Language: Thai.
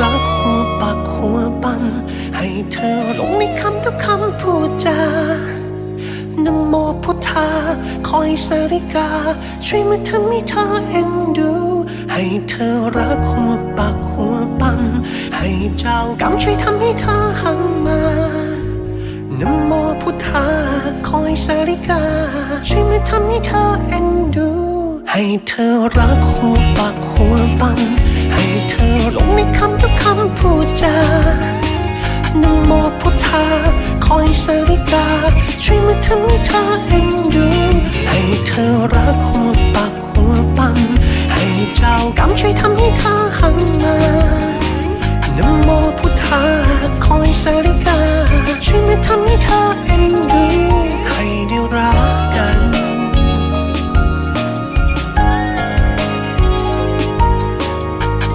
รักหัวปากหัวปันให้เธอลงในคำทุกคำพูดจานโมพุทธา คอยสาริกา ช่วยมาทำให้เธอเอ็นดู ให้เธอรักหัวปากหัวปันให้เจ้ากรรมช่วยทำให้เธอหันมานโมพุทธา คอยสาริกา ช่วยมาทำให้เธอเอ็นดู ให้เธอรักหัวปั สาริกา ช่วยมาทำให้เธอเอ็ดู ให้เธอรักหัวปักหัวปั๊มให้เจ้ากรรมช่วยทำให้เธอ